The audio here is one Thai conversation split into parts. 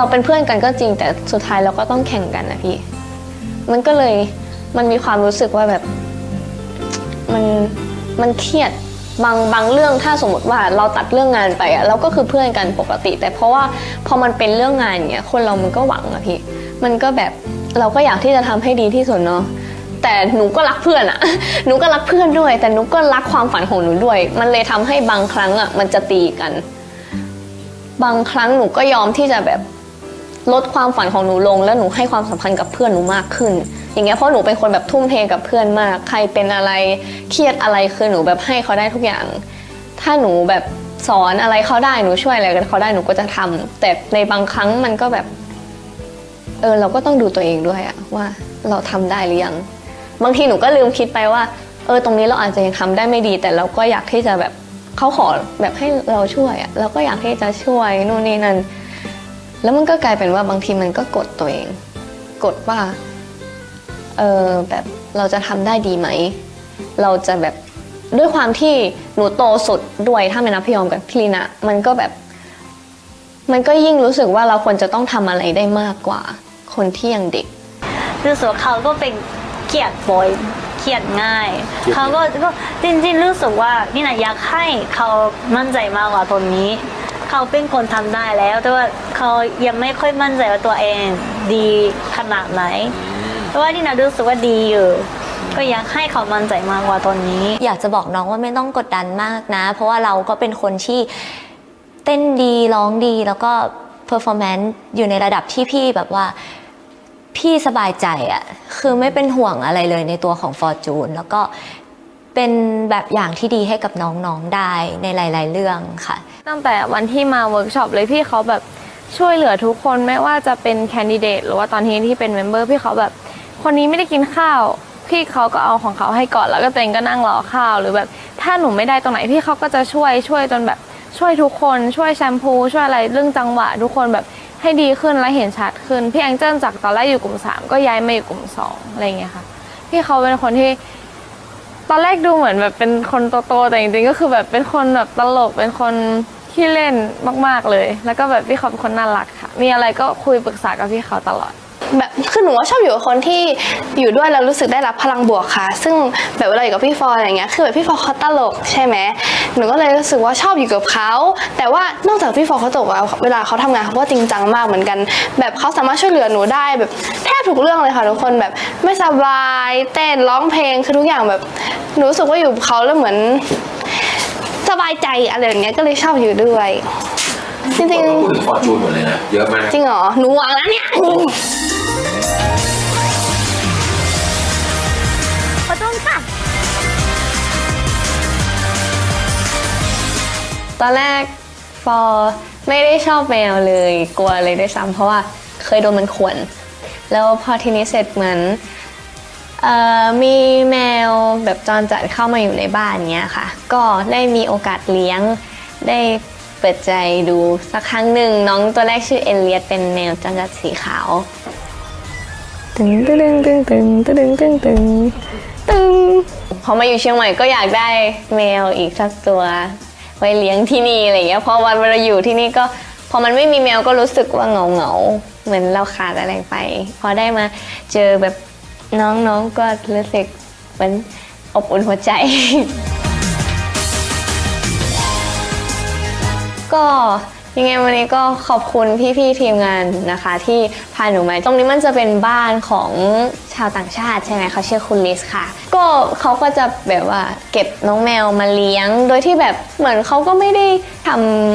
เราเป็นเพื่อนกันก็จริง แต่สุดท้ายเราก็ต้องแข่งกันนะพี่ มันก็เลยมันมีความรู้สึกว่าแบบมันมันเครียดบางบางเรื่องถ้าสมมติว่าเราตัดเรื่องงานไปอะเราก็คือเพื่อนกันปกติ แต่เพราะว่าพอมันเป็นเรื่องงานเงี้ยคนเรามันก็หวังอะพี่ มันก็แบบเราก็อยากที่จะทำให้ดีที่สุดเนาะแต่หนูก็รักเพื่อนอะหนูก็รักเพื่อนด้วย แต่หนูก็รักความฝันของหนูด้วย มันเลยทำให้บางครั้งอะมันจะตีกัน บางครั้งหนูก็ยอมที่จะแบบ ลดความฝันของหนูลง แล้วหนูให้ความสำคัญกับเพื่อนหนูมากขึ้น อย่างเงี้ยเพราะหนูเป็นคนแบบทุ่มเทกับเพื่อนมาก ใครเป็นอะไรเครียดอะไรคือหนูแบบให้เขาได้ทุกอย่าง ถ้าหนูแบบสอนอะไรเขาได้หนูช่วยอะไรกันเขาได้หนูก็จะทำแต่ในบางครั้งมันก็แบบเออเราก็ต้องดูตัวเองด้วยอะว่าเราทำได้หรือยัง บางทีหนูก็ลืมคิดไปว่า เออตรงนี้เราอาจจะยังทำได้ไม่ดี แต่เราก็อยากที่จะแบบเขาขอแบบให้เราช่วยอะเราก็อยากที่จะช่วยนู่นนี่นั่น แล้วมันก็กลายเป็นว่าบางทีมันก็กดตัวเอง กดว่า เออแบบเราจะทำได้ดีไหม เราจะแบบด้วยความที่หนูโตสุดด้วยถ้าไม่นับพี่ยอมกับพี่ลีนะมันก็แบบ มันก็ยิ่งรู้สึกว่าเราควรจะต้องทำอะไรได้มากกว่า คนที่ยังเด็กรู้สึกว่าเขาก็เป็นเกลียดบ่อยเกลียดง่ายเกลียดเขาก็ก็จริงๆรู้สึกว่านี่นะอยากให้เขามั่นใจมากกว่าตอนนี้ เขาเป็นคนทำได้แล้ว แต่ว่าเขายังไม่ค่อยมั่นใจว่าตัวเองดีขนาดไหนแต่ว่านี่นะรู้สึกว่าดีอยู่ก็อยากให้เขามั่นใจมากกว่าตอนนี้ อยากจะบอกน้องว่าไม่ต้องกดดันมากนะ เพราะว่าเราก็เป็นคนที่เต้นดีร้องดีแล้วก็เพอร์ฟอร์แมนซ์อยู่ในระดับที่พี่แบบว่าพี่สบายใจอะคือไม่เป็นห่วงอะไรเลยในตัวของฟอร์จูนแล้วก็ เป็นแบบอย่างที่ดีให้กับน้องๆได้ในหลาย ๆ เรื่องค่ะ ตั้งแต่วันที่มาเวิร์กช็อปเลยพี่เขาแบบช่วยเหลือทุกคนไม่ว่าจะเป็นแคนดิเดตหรือว่าตอนที่ที่เป็นเมมเบอร์พี่เขาแบบคนนี้ไม่ได้กินข้าว พี่เขาก็เอาของเขาให้ก่อนแล้วก็ตัวเองก็นั่งรอข้าวหรือแบบ ถ้าหนูไม่ได้ตรงไหนพี่เขาก็จะช่วยช่วยจนแบบช่วยทุกคนช่วยแชมพูช่วยอะไรเรื่องจังหวะ ทุกคนแบบให้ดีขึ้นและเห็นชัดขึ้นพี่แองเจิลจากตอนแรกอยู่กลุ่มสามก็ย้ายมาอยู่กลุ่มสองอะไรอย่างเงี้ยค่ะพี่เขาเป็นคนที่ ตอนแรกดูเหมือนแบบเป็นคนโตๆแต่จริงๆก็คือแบบเป็นคนแบบตลกเป็นคนที่เล่นมาก ๆเลย แล้วก็แบบพี่เขาเป็นคนน่ารักค่ะ มีอะไรก็คุยปรึกษากับพี่เขาตลอด แบบคือหนูว่าชอบอยู่กับคนที่อยู่ด้วยแล้วรู้สึกได้รับพลังบวกค่ะ ซึ่งแบบเวลาอยู่กับพี่ฟอยอะไรเงี้ยคือแบบพี่ฟอยเขาตลกใช่ไหมหนูก็เลยรู้สึกว่าชอบอยู่กับเขาแต่ว่านอกจากพี่ฟอยเขาตลกแล้วเวลาเขาทำงานเขาก็จริงจังมากเหมือนกัน แบบเขาสามารถช่วยเหลือหนูได้แบบแทบทุกเรื่องเลยค่ะทุกคนแบบไม่สบายเต้นร้องเพลงคือทุกอย่างแบบหนูรู้สึกว่าอยู่กับเขาแล้วเหมือนสบายใจอะไรอย่างเงี้ยก็เลยชอบอยู่ด้วยจริงพูดถึงฟอร์จูนหมดเลยนะ เยอะมากๆจริงเหรอ หนูหวังแล้วเนี่ย ตอนแรกฟอไม่ได้ชอบแมวเลยกลัวเลยด้วยซ้ำเพราะว่าเคยโดนมันข่วนแล้วพอทีนี้เสร็จเหมือนออมีแมวแบบจรจัดเข้ามาอยู่ในบ้านเนี้ยค่ะ ก็ได้มีโอกาสเลี้ยง ได้เปิดใจดูสักครั้งหนึ่งน้องตัวแรกชื่อเอเลียสเป็นแมวจรจัดสีขาวตึงตึงตึงตึงตึงตึงตึงตึงพอมาอยู่เชียงใหม่ก็อยากได้แมวอีกสักตัว ไว้เลี้ยงที่นี่อะไรเงี้ยพอวันเวลาอยู่ที่นี่ก็พอมันไม่มีแมวก็รู้สึกว่าเหงาเหงาเหมือนเราขาดอะไรไป พอได้มาเจอแบบน้องๆก็รู้สึกเหมือนอบอุ่นหัวใจ ก็ ยังไงวันนี้ก็ขอบคุณพี่ๆทีมงานนะคะ ที่พาหนูมาตรงนี้มันจะเป็นบ้านของชาวต่างชาติใช่ไหมเขาชื่อคุณลิสค่ะ ก็เขาก็จะแบบว่าเก็บน้องแมวมาเลี้ยง โดยที่แบบเหมือนเขาก็ไม่ได้ท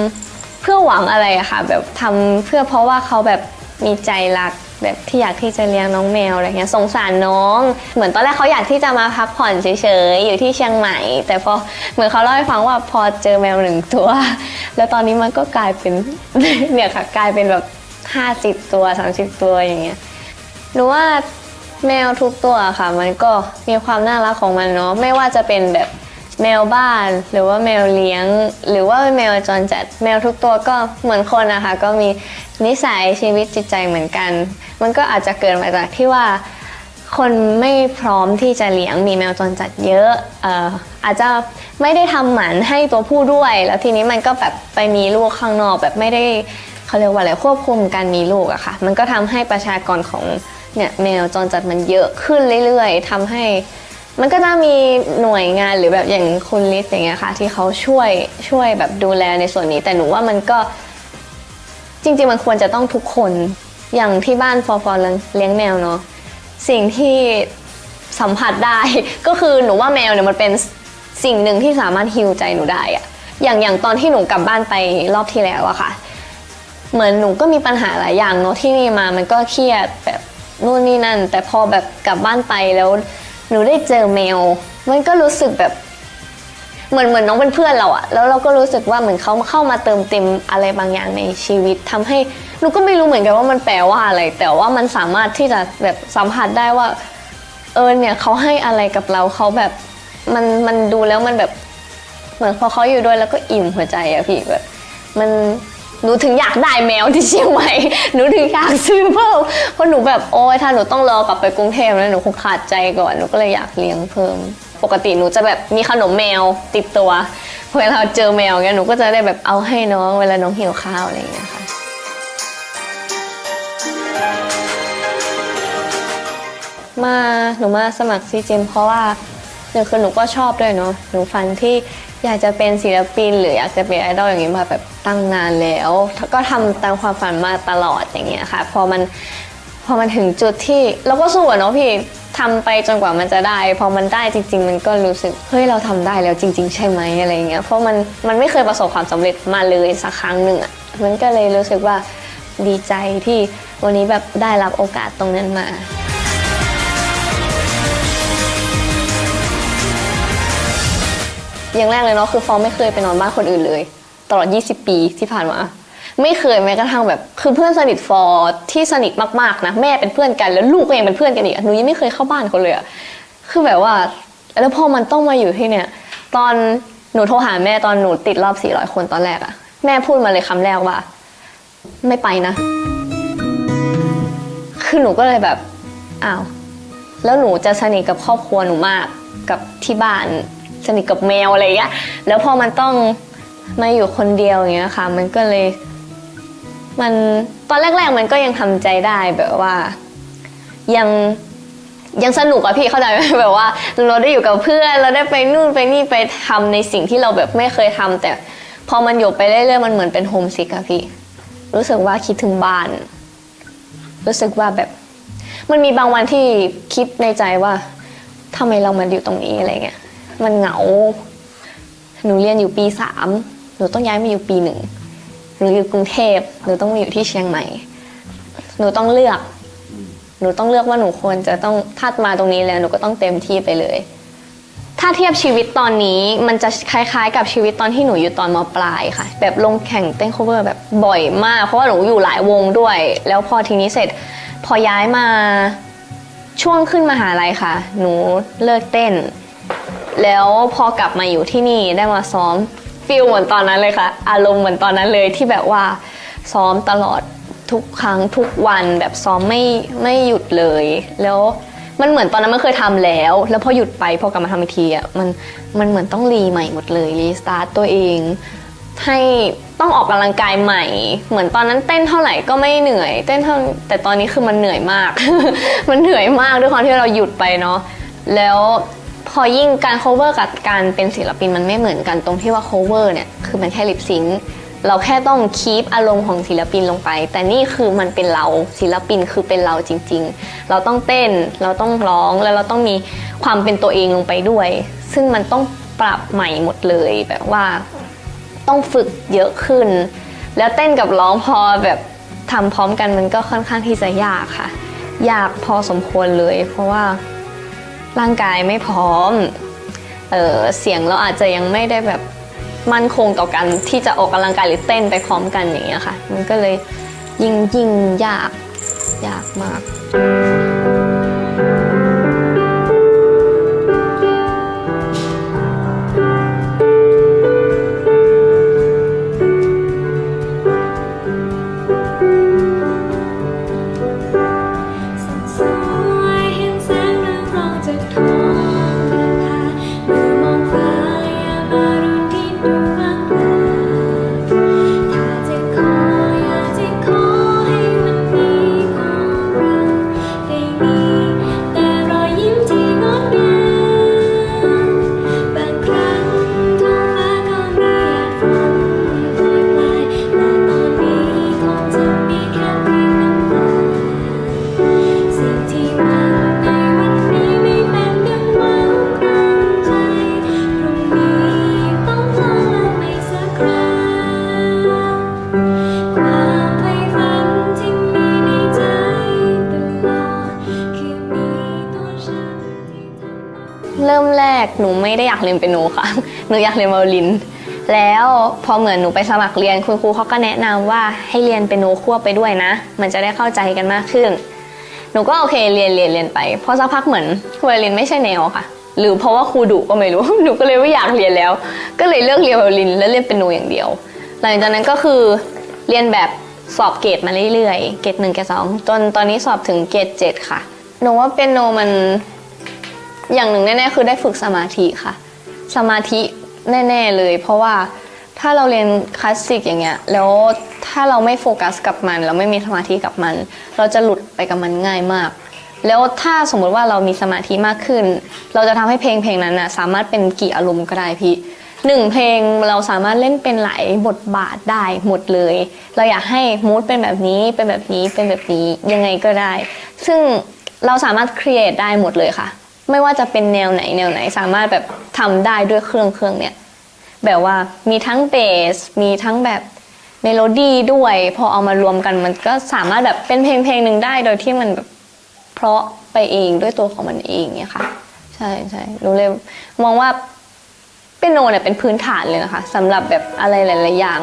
ำเพื่อหวังอะไรอะค่ะ แบบทำเพื่อเพราะว่าเขาแบบมีใจรัก แบบที่อยากที่จะเลี้ยงน้องแมวอะไรเงี้ยสงสารน้อง เหมือนตอนแรกเขาอยากที่จะมาพักผ่อนเฉยๆอยู่ที่เชียงใหม่ แต่พอเหมือนเขาเล่าให้ฟังว่าพอเจอแมวหนึ่งตัว แล้วตอนนี้มันก็กลายเป็น เนี่ยค่ะกลายเป็นแบบ 50 ตัว 30 ตัวอย่างเงี้ยหนูว่าแมวทุกตัวค่ะ มันก็มีความน่ารักของมันเนาะไม่ว่าจะเป็นแบบ แมวบ้านหรือว่าแมวเลี้ยง หรือว่าแมวจรจัดแมวทุกตัวก็เหมือนคนนะคะ ก็มีนิสัยชีวิตจิตใจเหมือนกัน มันก็อาจจะเกิดมาจากที่ว่า คนไม่พร้อมที่จะเลี้ยงมีแมวจรจัดเยอะเอ่ออาจจะไม่ได้ทำหมันให้ตัวผู้ด้วย แล้วทีนี้มันก็แบบไปมีลูกข้างนอกแบบไม่ได้เขาเรียกว่าอะไรควบคุมการมีลูกอะค่ะ มันก็ทำให้ประชากรของเนี่ยแมวจรจัดมันเยอะขึ้นเรื่อยๆทำให้ มันก็จะมีหน่วยงานหรือแบบอย่างคุณลิศอย่างเงี้ยค่ะ ที่เขาช่วยช่วยแบบดูแลในส่วนนี้ แต่หนูว่ามันก็จริง ๆ มันควรจะต้องทุกคนอย่างที่บ้านฟอร์ฟอร์เลี้ยงแมวเนาะสิ่งที่สัมผัสได้ ก็คือหนูว่าแมวเนี่ยมันเป็นสิ่งหนึ่งที่สามารถฮิวใจหนูได้อะอย่างอย่างตอนที่หนูกลับบ้านไปรอบที่แล้วอะค่ะ เหมือนหนูก็มีปัญหาหลายอย่างเนาะที่นี่มามันก็เครียดแบบนู่นนี่นั่น แต่พอแบบกลับบ้านไปแล้ว หนูได้เจอแมวมันก็รู้สึกแบบเหมือนเหมือนน้องเป็นเพื่อนเราอะแล้วเราก็รู้สึกว่าเหมือนเขาเข้ามาเติมเต็มอะไรบางอย่างในชีวิตทำให้หนูก็ไม่รู้เหมือนกันว่ามันแปลว่าอะไร แต่ว่ามันสามารถที่จะแบบสัมผัสได้ว่า เออเนี่ยเขาให้อะไรกับเราเขาแบบมันมันดูแล้วมันแบบ เหมือนพอเขาอยู่ด้วยแล้วก็อิ่มหัวใจอะพี่แบบ มัน หนูถึงอยากได้แมวที่เชียงใหม่ หนูถึงอยากซื้อเพิ่ม เพราะหนูแบบโอ้ยถ้าหนูต้องรอกลับไปกรุงเทพแล้วหนูคงขาดใจก่อน หนูก็เลยอยากเลี้ยงเพิ่ม ปกติหนูจะแบบมีขนมแมวติดตัว เวลาเจอแมวเงี้ยหนูก็จะได้แบบเอาให้น้องเวลาน้องหิวข้าวอะไรอย่างเงี้ยค่ะ มาหนูมาสมัครซีเจมเพราะว่าหนึ่งคือหนูก็ชอบด้วยเนาะหนูฝันที่ อยากจะเป็นศิลปิน หรืออยากจะเป็นไอดอลอย่างนี้มาแบบตั้งนานแล้ว ก็ทำตามความฝันมาตลอดอย่างเงี้ยค่ะ พอมันพอมันถึงจุดที่เราก็สู้เนาะพี่ทำไปจนกว่ามันจะได้ พอมันได้จริง ๆ มันก็รู้สึกเฮ้ยเราทำได้แล้วจริง ๆ ใช่ไหมอะไรเงี้ยเพราะมันมันไม่เคยประสบความสำเร็จมาเลยสักครั้งหนึ่งอะมันก็เลยรู้สึกว่าดีใจที่วันนี้แบบได้รับโอกาสตรงนั้นมา อย่างแรกเลยเนาะคือฟองไม่เคยไปนอนบ้านคนอื่นเลย ตลอด 20 ปีที่ผ่านมาไม่เคยแม้กระทั่งแบบคือเพื่อนสนิทฟอร์ที่สนิทมากๆนะแม่เป็นเพื่อนกันแล้วลูกก็ยังเป็นเพื่อนกันอีกอะหนูยังไม่เคยเข้าบ้านเขาเลยอะคือแบบว่า แล้วพอมันต้องมาอยู่ที่เนี่ย ตอนหนูโทรหาแม่ตอนหนูติดรอบ 400 คนตอนแรกอะแม่พูดมาเลยคำแรกว่า ไม่ไปนะ คือหนูก็เลยแบบอ้าวแล้วหนูจะสนิทกับครอบครัวหนูมาก กับที่บ้านสนิทกับแมวอะไรอย่างเงี้ยแล้วพอมันต้องมาอยู่คนเดียวอย่างเงี้ยค่ะ มันก็เลย มันตอนแรก ๆ มันก็ยังทำใจได้แบบว่า ยังยังสนุกอะพี่เข้าใจไหมแบบว่า เราได้อยู่กับเพื่อน เราได้ไปนู่นไปนี่ไปทำในสิ่งที่เราแบบไม่เคยทำแต่พอมันอยู่ไปเรื่อยๆมันเหมือนเป็นโฮมซิกอะพี่ รู้สึกว่าคิดถึงบ้าน รู้สึกว่าแบบ มันมีบางวันที่คิดในใจว่า ทำไมเรามาอยู่ตรงนี้อะไรเงี้ย มันเหงา หนูเรียนอยู่ปีสามหนูต้องย้ายมาอยู่ปีหนึ่งหนูอยู่กรุงเทพหนูต้องมาอยู่ที่เชียงใหม่ หนูต้องเลือก หนูต้องเลือกว่าหนูควรจะต้องทัดมาตรงนี้แล้วหนูก็ต้องเต็มที่ไปเลย ถ้าเทียบชีวิตตอนนี้มันจะคล้ายๆ กับชีวิตตอนที่หนูอยู่ตอนมปลายค่ะ แบบลงแข่งเต้น cover แบบบ่อยมาก เพราะว่าหนูอยู่หลายวงด้วย แล้วพอทีนี้เสร็จ พอย้ายมา ช่วงขึ้นมหาลัยค่ะ หนูเลิกเต้น แล้วพอกลับมาอยู่ที่นี่ได้มาซ้อมฟิลเหมือนตอนนั้นเลยค่ะ อารมณ์เหมือนตอนนั้นเลยที่แบบว่าซ้อมตลอดทุกครั้งทุกวันแบบซ้อมไม่ไม่หยุดเลย แล้วมันเหมือนตอนนั้นมันเคยทำแล้ว แล้วพอหยุดไปพอกลับมาทำอีกทีอะมันมันเหมือนต้องรีใหม่หมดเลยรีสตาร์ตตัวเองให้ ต้องออกกำลังกายใหม่ เหมือนตอนนั้นเต้นเท่าไหร่ก็ไม่เหนื่อย เต้นเท่าแต่ตอนนี้คือมันเหนื่อยมาก มันเหนื่อยมากด้วยความที่เราหยุดไปเนาะแล้วพอยิ่งการ cover กับการเป็นศิลปินมันไม่เหมือนกันตรงที่ว่า cover เนี่ยคือมันแค่ลิปซิงเราแค่ต้องคีปอารมณ์ของศิลปินลงไป แต่นี่คือมันเป็นเราศิลปินคือเป็นเราจริง ๆ เราต้องเต้นเราต้องร้องแล้วเราต้องมีความเป็นตัวเองลงไปด้วย ซึ่งมันต้องปรับใหม่หมดเลยแบบว่า ต้องฝึกเยอะขึ้น แล้วเต้นกับร้องพอแบบทำพร้อมกันมันก็ค่อนข้างที่จะยากค่ะ ยากพอสมควรเลย เพราะว่าร่างกายไม่พร้อมเออเสียงเราอาจจะยังไม่ได้แบบมั่นคงต่อกันที่จะออกกำลังกายหรือเต้นไปพร้อมกันอย่างเงี้ยค่ะ มันก็เลยยิ่งยิ่งยากยากมากากเรียนเปียโนค่ะหนูอยากเรียนไวโอลิน แล้วพอเหมือนหนูไปสมัครเรียนคุณครูเขาก็แนะนำว่าให้เรียนเปียโนควบไปด้วยนะ มันจะได้เข้าใจกันมากขึ้น หนูก็โอเคเรียนเรียนเรียนไปพอสักพักเหมือนไวโอลินไม่ใช่แนวค่ะ หรือเพราะว่าครูดุก็ไม่รู้หนูก็เลยไม่อยากเรียนแล้ว ก็เลยเลือกเรียนไวโอลิน แล้วเรียนเปียโนอย่างเดียว หลังจากนั้นก็คือเรียนแบบสอบเกรดมาเรื่อยๆ เกรดหนึ่งเกรดสองจนตอนนี้สอบถึงเกรดเจ็ดค่ะ หนูว่าเปียโนมันอย่างหนึ่งแน่ๆคือได้ฝึกสมาธิค่ะ สมาธิแน่ ๆเลย เพราะว่าถ้าเราเรียนคลาสสิกอย่างเงี้ยแล้วถ้าเราไม่โฟกัสกับมัน เราไม่มีสมาธิกับมัน เราจะหลุดไปกับมันง่ายมาก แล้วถ้าสมมุติว่าเรามีสมาธิมากขึ้น เราจะทำให้เพลงเพลงนั้นนะสามารถเป็นกี่อารมณ์ก็ได้พี่หนึ่งเพลงเราสามารถเล่นเป็นหลายบทบาทได้หมดเลย เราอยากให้มูดเป็นแบบนี้เป็นแบบนี้เป็นแบบนี้ยังไงก็ได้ ซึ่งเราสามารถครีเอทได้หมดเลยค่ะ ไม่ว่าจะเป็นแนวไหนแนวไหนสามารถแบบทำได้ด้วยเครื่องเครื่องเนี่ยแบบว่ามีทั้งเบสมีทั้งแบบเมโลดี้ด้วยพอเอามารวมกันมันก็สามารถแบบเป็นเพลงเพลงหนึ่งได้โดยที่มันแบบเพราะไปเองด้วยตัวของมันเองเนี่ยค่ะ ใช่ใช่รู้เลยมองว่าเปียโนเนี่ยเป็นพื้นฐานเลยนะคะสำหรับแบบอะไรหลายๆอย่าง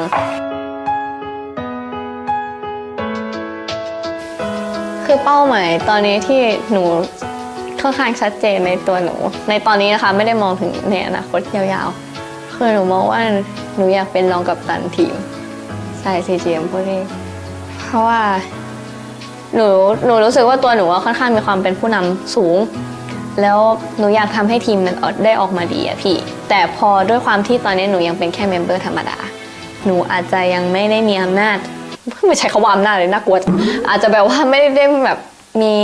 คือเป้าหมายตอนนี้ที่หนู ค่อนข้างชัดเจนในตัวหนู ในตอนนี้นะคะไม่ได้มองถึงในอนาคตยาวๆ คือหนูมองว่าหนูอยากเป็นรองกัปตันทีมใส่ซีเจมพวกนี้เพราะว่าหนูหนูรู้สึกว่าตัวหนูว่าค่อนข้างมีความเป็นผู้นำสูง แล้วหนูอยากทำให้ทีมมันได้ออกมาดีอะพี่ แต่พอด้วยความที่ตอนนี้หนูยังเป็นแค่เมมเบอร์ธรรมดา หนูอาจจะยังไม่ได้มีอำนาจไม่ใช้คำว่าอำนาจเลยน่ากลัวอาจจะแบบว่าไม่ได้แบบมี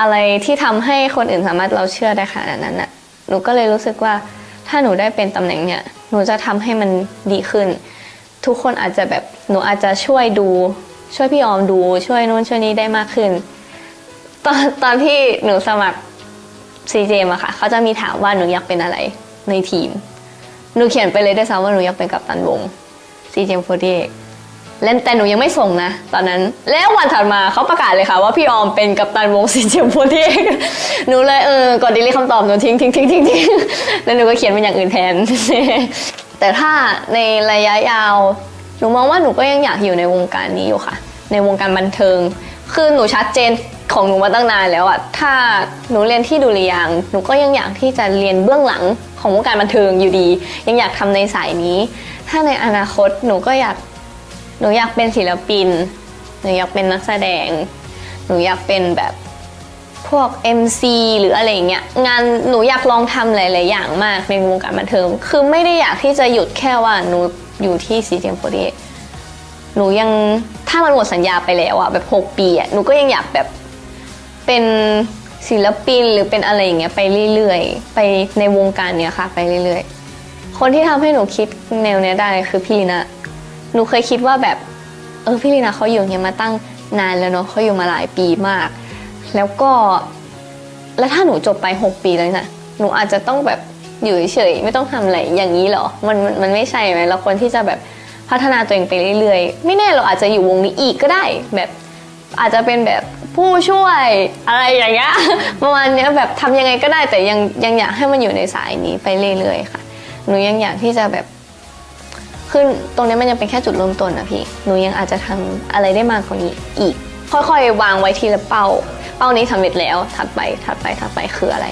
อะไรที่ทำให้คนอื่นสามารถเราเชื่อได้ขนาดนั้นน่ะหนูก็เลยรู้สึกว่าถ้าหนูได้เป็นตำแหน่งเนี่ยหนูจะทำให้มันดีขึ้น ทุกคนอาจจะแบบหนูอาจจะช่วยดู ช่วยพี่ออมดูช่วยนู้นช่วยนี้ได้มากขึ้น ตอนตอนที่หนูสมัคร CJ มาค่ะเขาจะมีถามว่าหนูอยากเป็นอะไรในทีม หนูเขียนไปเลยได้วยซ้ำว่าหนูอยากเป็นกัปตันวง CJ48 เเล่นแต่หนูยังไม่ส่งนะ ตอนนั้น แล้ววันถัดมาเขาประกาศเลยค่ะ ว่าพี่ออมเป็นกัปตันวง CJ48 หนูเลยเออกดดีลีคำตอบหนูทิ้งทิ้งทิ้งทิ้งทิ้งแล้วหนูก็เขียนเป็นอย่างอื่นแทน แต่ถ้าในระยะยาว หนูมองว่าหนูก็ยังอยากอยู่ในวงการนี้อยู่ค่ะ ในวงการบันเทิง คือหนูชัดเจนของหนูมาตั้งนานแล้วอะถ้าหนูเรียนที่ดุริยางหนูก็ยังอยากที่จะเรียนเบื้องหลังของวงการบันเทิงอยู่ดี ยังอยากทำในสายนี้ ถ้าในอนาคตหนูก็อยาก หนูอยากเป็นศิลปิน หนูอยากเป็นนักแสดง หนูอยากเป็นแบบพวก MC หรืออะไรเงี้ยงานหนูอยากลองทำหลาย ๆ อย่างมากในวงการบันเทิง คือไม่ได้อยากที่จะหยุดแค่ว่าหนูอยู่ที่ซีเจมโฟเหนูยังถ้ามันหมดสัญญาไปแล้วอะแบบ 6 ปีอะหนูก็ยังอยากแบบเป็นศิลปินหรือเป็นอะไรอย่างเงี้ยไปเรื่อย ๆ ไปในวงการเนี้ยค่ะ ไปเรื่อย ๆ คนที่ทำให้หนูคิดแนวเนี้ยได้คือพี่ลีนา หนูเคยคิดว่าแบบเออพี่ลีนาเขาอยู่อย่างเงี้ยมาตั้งนานแล้วเนาะเขาอยู่มาหลายปีมาก แล้วก็ แล้วถ้าหนูจบไป 6 ปีเลยนะหนูอาจจะต้องแบบอยู่เฉยไม่ต้องทำอะไรอย่างนี้เหรอมันมันมันไม่ใช่ไหมเราควรที่จะแบบพัฒนาตัวเองไปเรื่อยๆ ไม่แน่เราอาจจะอยู่วงนี้อีกก็ได้ แบบอาจจะเป็นแบบผู้ช่วยอะไรอย่างเงี้ย ประมาณเนี้ยแบบทำยังไงก็ได้แต่ยังยังอยากให้มันอยู่ในสายนี้ไปเรื่อยๆค่ะ หนูยังอยากที่จะแบบ คือตรงนี้มันยังเป็นแค่จุดเริ่มต้นนะพี่ หนูยังอาจจะทำอะไรได้มากกว่านี้อีก ค่อยๆ วางไว้ทีละเป้า เป้านี้สำเร็จแล้ว ถัดไป ถัดไป ถัดไปคืออะไร